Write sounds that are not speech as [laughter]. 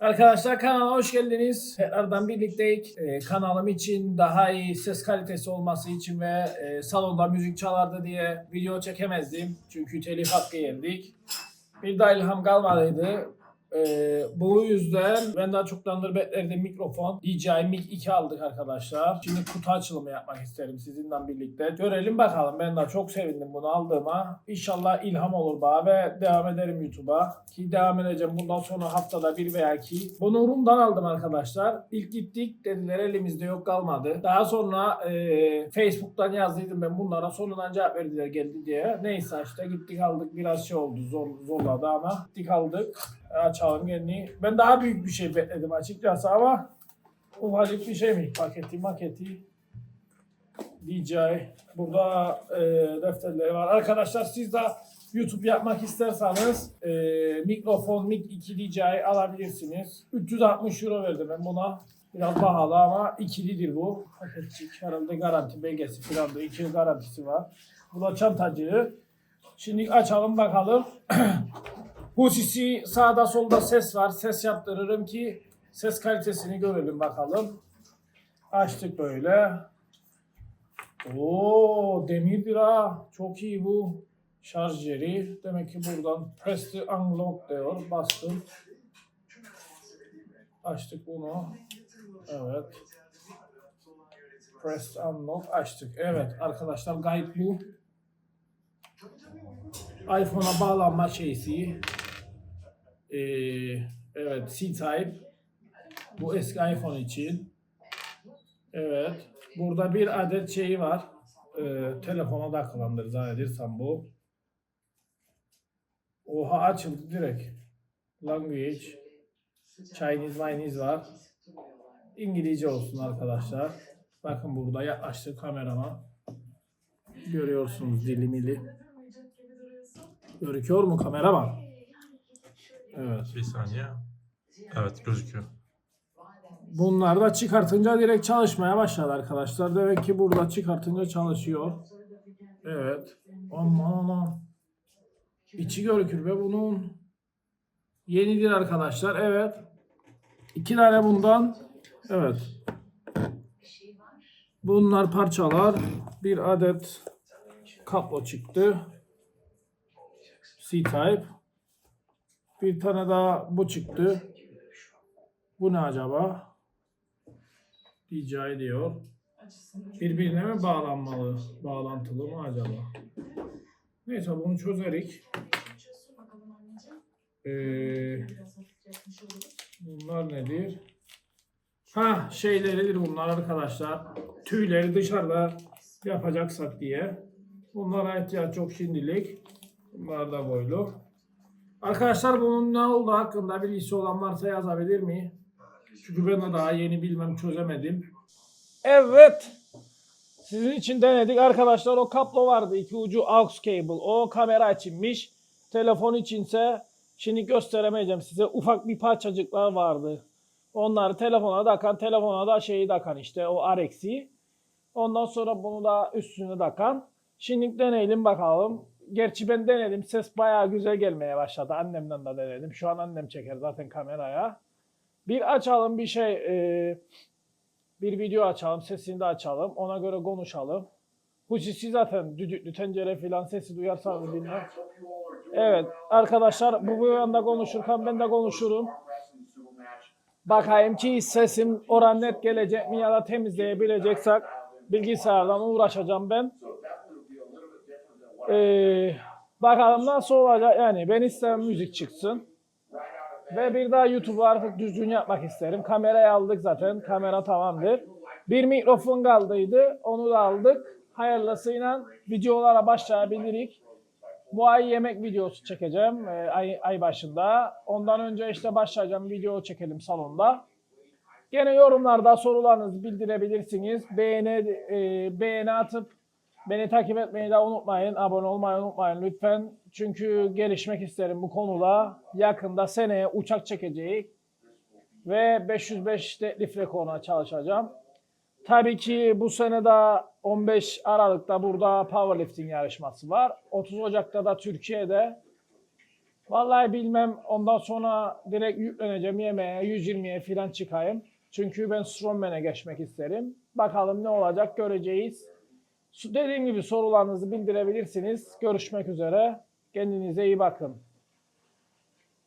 Arkadaşlar kanala hoş geldiniz. Tekrardan birlikteyiz. Ee, kanalım için daha iyi ses kalitesi olması için ve e, salonda müzik çalardı diye video çekemezdim. Çünkü telif hakkı yerdik. Bir daha ilham kalmadıydı. Ee, bu yüzden ben daha çoktandır beklerdim mikrofon. DJI Mic 2 aldık arkadaşlar. Şimdi kutu açılımı yapmak isterim sizinle birlikte. Görelim bakalım. Ben daha çok sevindim bunu aldığıma. İnşallah ilham olur bana ve devam ederim YouTube'a. Ki devam edeceğim bundan sonra haftada bir veya iki. Bunu Rum'dan aldım arkadaşlar. İlk gittik dediler elimizde yok kalmadı. Daha sonra e, Facebook'tan yazdıydım ben bunlara sonradan cevap verdiler geldi diye. Neyse işte gittik aldık biraz şey oldu zor, zorladı ama gittik aldık. Açalım kendini. Ben daha büyük bir şey bekledim açıkçası ama ufacık bir şey mi? Paketi maketi. DJI. Burada e, defterleri var. Arkadaşlar siz de YouTube yapmak isterseniz e, mikrofon Mic 2 DJI alabilirsiniz. 360 euro verdim ben buna. Biraz pahalı ama ikilidir bu. Paketçik. Herhalde garanti belgesi falan da iki yıl garantisi var. Bu da çantacığı. Şimdi açalım bakalım. [clears throat] Bu sisi sağda solda ses var. Ses yaptırırım ki ses kalitesini görelim bakalım. Açtık böyle. Oo demirdir ha. Çok iyi bu. Şarj yeri. Demek ki buradan press to unlock diyor. Bastım. Açtık bunu. Evet. Press unlock açtık. Evet arkadaşlar gayet bu. iPhone'a bağlanma şeysi. Ee, evet C-Type. Bu eski iPhone için. Evet. Burada bir adet şeyi var. Ee, telefona takılandır zannedersem bu. Oha açıldı direkt. Language. Chinese Chinese var. İngilizce olsun arkadaşlar. Bakın burada yaklaştı kamerama. Görüyorsunuz dili mili. Görüküyor mu kameraman? Evet. Bir saniye. Evet gözüküyor. Bunlar da çıkartınca direkt çalışmaya başladı arkadaşlar. Demek ki burada çıkartınca çalışıyor. Evet. Aman aman. İçi görükür ve bunun yenidir arkadaşlar. Evet. İki tane bundan. Evet. Bunlar parçalar. Bir adet kablo çıktı. C-Type. Bir tane daha bu çıktı. Bu ne acaba? DJI diyor. Birbirine mi bağlanmalı? Bağlantılı mı acaba? Neyse bunu çözerik. Ee, bunlar nedir? Ha şeyleridir bunlar arkadaşlar. Tüyleri dışarıda yapacaksak diye. Bunlara ihtiyaç çok şimdilik. Bunlar da boylu. Arkadaşlar bunun ne olduğu hakkında bilgisi olan varsa yazabilir mi? Çünkü ben de daha yeni bilmem çözemedim. Evet. Sizin için denedik arkadaşlar. O kablo vardı. iki ucu aux cable. O kamera içinmiş. Telefon içinse şimdi gösteremeyeceğim size. Ufak bir parçacıklar vardı. Onları telefona takan, telefona da şeyi takan işte o RX'i. Ondan sonra bunu da üstüne takan. Şimdi deneyelim bakalım. Gerçi ben denedim. Ses bayağı güzel gelmeye başladı. Annemden de denedim. Şu an annem çeker zaten kameraya. Bir açalım bir şey. e, bir video açalım. Sesini de açalım. Ona göre konuşalım. Bu sesi zaten düdüklü tencere filan sesi duyarsanız bilmem. Evet arkadaşlar bu bu yanda konuşurken ben de konuşurum. Bakayım ki sesim oran net gelecek mi ya da temizleyebileceksek bilgisayardan uğraşacağım ben. Ee, bakalım nasıl olacak yani ben isterim müzik çıksın. Ve bir daha YouTube'u artık düzgün yapmak isterim. Kamerayı aldık zaten. Kamera tamamdır. Bir mikrofon kaldıydı. Onu da aldık. Hayırlısıyla videolara başlayabilirik. Bu ay yemek videosu çekeceğim e, ay, ay başında. Ondan önce işte başlayacağım video çekelim salonda. Gene yorumlarda sorularınızı bildirebilirsiniz. Beğeni, e, beğeni atıp beni takip etmeyi de unutmayın. Abone olmayı unutmayın lütfen. Çünkü gelişmek isterim bu konuda. Yakında seneye uçak çekeceğiz. Ve 505 teklif rekoruna çalışacağım. Tabii ki bu sene de 15 Aralık'ta burada powerlifting yarışması var. 30 Ocak'ta da Türkiye'de Vallahi bilmem ondan sonra direkt yükleneceğim yemeğe 120'ye falan çıkayım. Çünkü ben Strongman'e geçmek isterim. Bakalım ne olacak göreceğiz. Dediğim gibi sorularınızı bildirebilirsiniz. Görüşmek üzere. Kendinize iyi bakın.